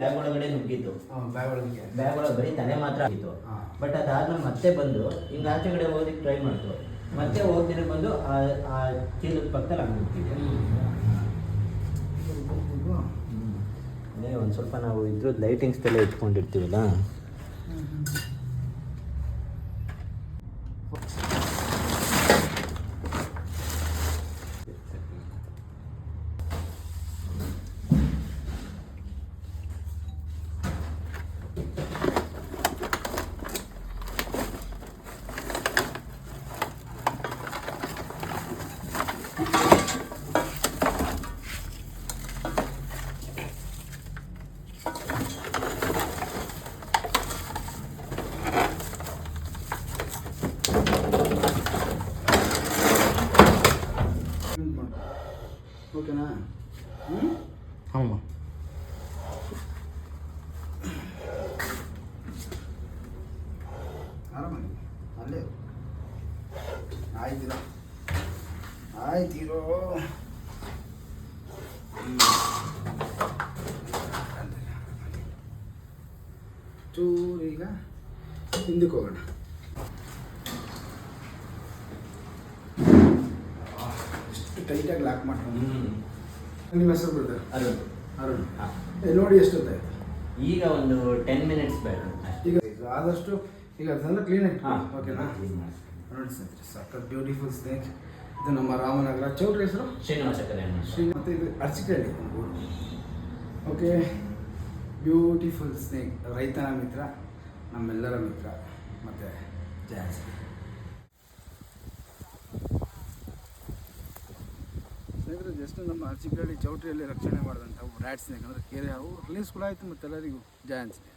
Bag ಒಳಗಡೆ ನುಗ್ಗಿತ್ತು bag ಒಳಗೆ bag ಒಳಗೆ ಬರೀ ತಲೆ ಮಾತ್ರ ಆಗಿತ್ತು. ಬಟ್ ಅದಾದ್ಮೇಲೆ ಮತ್ತೆ ಬಂದು ಹಿಂಗ ಆಚೆ ಕಡೆ ಹೋಗೋದಕ್ಕೆ ಟ್ರೈ ಮಾಡ್ತು. ಮತ್ತೆ ಹೋಗ್ತೀನಿ ಬಂದು ಆ ಚೀಲದ ಪಕ್ಕದಲ್ಲಿ ಹಂಗೆ ನುಗ್ಗಿದೆ ಅದೇ ಒಂದು ಸ್ವಲ್ಪ ನಾವು ಇದ್ರದ್ದು ಲೈಟಿಂಗ್ಸ್ ಎಲ್ಲ ಇಟ್ಕೊಂಡಿರ್ತೀವಲ್ಲ ఓకేనా అమ్మా అరమండి అల్లే ఆయిద్దా ಆಯ್ತಿರೋ ಚೂರು ಈಗ ಹಿಂದಕ್ಕೆ ಹೋಗೋಣ. ಎಷ್ಟು ಟೈಟಾಗಿ ಲಾಕ್ ಮಾಡ್ಕೊಂಡು ನಿಮ್ಮ ಹೆಸರು ಬ್ರದರ್ ಅರುಣ್. ಅರುಣ್. ನೋಡಿ ಎಷ್ಟೊತ್ತಾಯ್ತು ಈಗ ಒಂದು ಟೆನ್ ಮಿನಿಟ್ಸ್ ಬೇಡ ಈಗ ಆದಷ್ಟು ಈಗ ಅದನ್ನೆಲ್ಲ ಕ್ಲೀನಾಗಿ ಹಾಂ. ಓಕೆನಾ ಕ್ಲೀನ್ ಮಾಡಿ. ನೋಡಿ ಸರ್ ಸಖತ್ ಬ್ಯೂಟಿಫುಲ್ ಸ್ನೇಕ್ ಇದು ನಮ್ಮ ರಾಮನಗರ ಚೌಟ್ರಿ ಹೆಸರು? ಶ್ರೀನಿವಾಸ ಕಲ್ಯಾಣ ಶ್ರೀ ಮತ್ತು ಇದು ಅರ್ಚಿಕಳ್ಳಿ ಓಕೆ ಬ್ಯೂಟಿಫುಲ್ ಸ್ನೇಕ್ ರೈತನ ಮಿತ್ರ ನಮ್ಮೆಲ್ಲರ ಮಿತ್ರ ಮತ್ತು ಜಾಸ್ತಿ. ಸ್ನೇಹಿತರೆ ಜಸ್ಟ್ ನಮ್ಮ ಅರ್ಚಿಕಳ್ಳಿ ಚೌಟ್ರಿಯಲ್ಲಿ ರಕ್ಷಣೆ ಮಾಡಿದಂಥ ರ್ಯಾಟ್ ಸ್ನೇಕ್ ಅಂದರೆ ಕೆರೆ. ಅವು ರಿಲೀಸ್ ಕೂಡ ಆಯಿತು ಮತ್ತೆ ಎಲ್ಲರಿಗೂ ಜಾಯನ್ ಸ್ನೇಕ್